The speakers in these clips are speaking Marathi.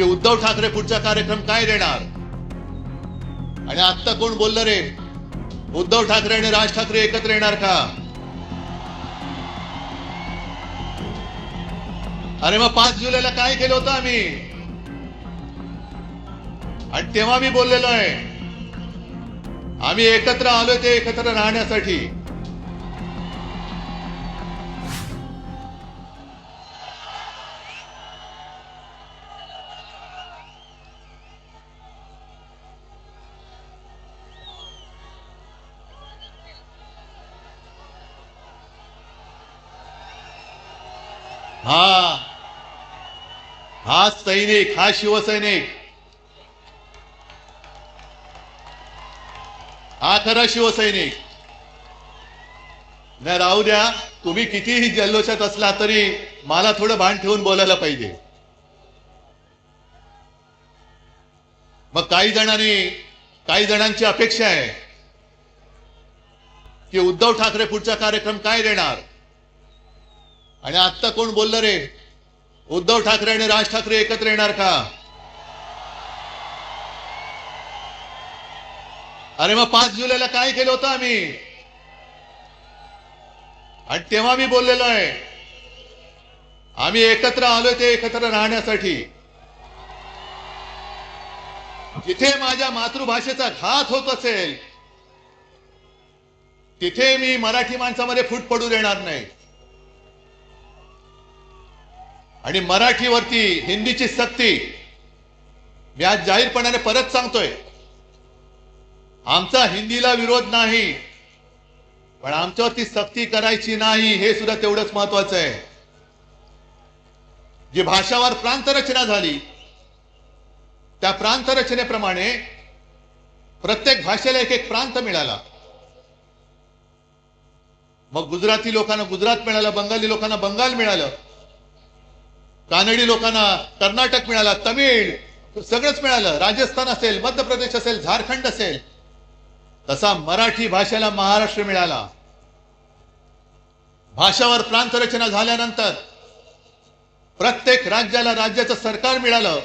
की उद्धव ठाकरे पुढचा कार्यक्रम काय देणार? आणि आत्ता कोण बोललं रे? उद्धव ठाकरे आणि राज ठाकरे एकत्र येणार का? अरे मग पाच जुलैला काय केलं होतं आम्ही? आणि तेव्हा मी बोललेलो आहे. आम्ही एकत्र आलोय ते एकत्र राहण्यासाठी. हा. हा सैनिक हा शिवसैनिक. हा खरा शिवसैनिक. नाही राहू द्या तुम्ही कितीही जल्लोषात असला तरी मला थोडं भान ठेवून बोलायला पाहिजे. मग काही जणांनी काही जणांची अपेक्षा आहे. की उद्धव ठाकरे पुढचा कार्यक्रम काय देणार? आणि आत्ता कोण बोललं रे? उद्धव ठाकरे आणि राज ठाकरे एकत्र येणार का? अरे मग पाच जुलैला काय केलं होतं आम्ही? आणि तेव्हा मी बोललेलो आहे. आम्ही एकत्र आलोय ते एकत्र राहण्यासाठी. जिथे माझ्या मातृभाषेचा घात होत असेल तिथे मी मराठी माणसामध्ये फूट पडू देणार नाही. आणि मराठीवरती हिंदीची सक्ती मी आज जाहीरपणाने परत सांगतोय. आमचा हिंदीला विरोध नाही पण आमच्यावरती सक्ती करायची नाही हे सुद्धा तेवढंच महत्वाचं आहे. जी भाषावर प्रांतरचना झाली त्या प्रांतरचनेप्रमाणे प्रत्येक भाषेला एक एक प्रांत मिळाला. मग गुजराती लोकांना गुजरात मिळालं बंगाली लोकांना बंगाल मिळालं. कानडी लोकांना कर्नाटक मिळाला तमिळ सगळंच मिळालं. राजस्थान असेल मध्य प्रदेश असेल झारखंड असेल. तसा मराठी भाषेला महाराष्ट्र मिळाला. भाषावर प्रांतरचना झाल्यानंतर प्रत्येक राज्याला राज्याचं सरकार मिळालं.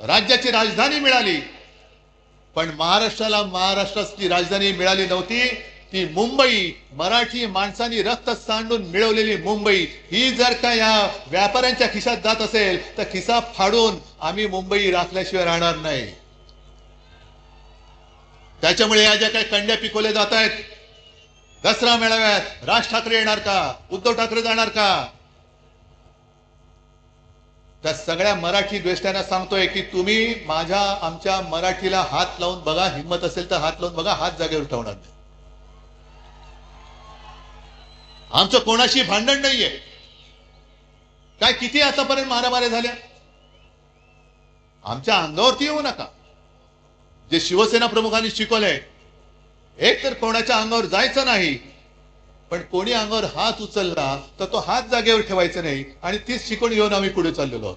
राज्याची राजधानी मिळाली. पण महाराष्ट्राला महाराष्ट्राची राजधानी मिळाली नव्हती. ती मुंबई मराठी माणसांनी रक्त सांडून मिळवलेली मुंबई. ही जर का या व्यापाऱ्यांच्या खिशात जात असेल तर खिसा फाडून आम्ही मुंबई राखल्याशिवाय राहणार नाही. त्याच्यामुळे या ज्या काही कंड्या पिकवल्या जात आहेत दसरा मेळाव्यात राज ठाकरे येणार का? उद्धव ठाकरे जाणार का? त्या सगळ्या मराठी द्वेष्ट्यांना सांगतोय की तुम्ही माझ्या आमच्या मराठीला हात लावून बघा हिंमत असेल तर हात लावून बघा हात जागेवर ठेवणार नाही. आमचं कोणाशी भांडण नाहीये. काय किती आतापर्यंत मारामाऱ्या झाल्या? आमच्या अंगावरती येऊ नका. जे शिवसेना प्रमुखांनी शिकवलंय एक तर कोणाच्या अंगावर जायचं नाही पण कोणी अंगावर हात उचलला तर तो हात जागेवर ठेवायचा नाही आणि तीच शिकवण घेऊन आम्ही पुढे चाललेलो आहोत.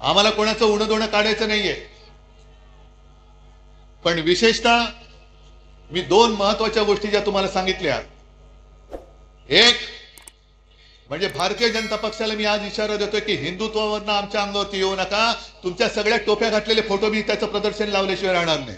आम्हाला कोणाचं उणं दोणं काढायचं नाहीये. पण विशेषतः मी दोन महत्त्वाच्या गोष्टी ज्या तुम्हाला सांगितल्या एक म्हणजे भारतीय जनता पक्षाला मी आज इशारा देतोय की हिंदुत्वावरनं आमच्या अंगावरती येऊ नका. तुमच्या सगळ्या टोप्या घातलेले फोटो मी त्याचं प्रदर्शन लावल्याशिवाय राहणार नाही.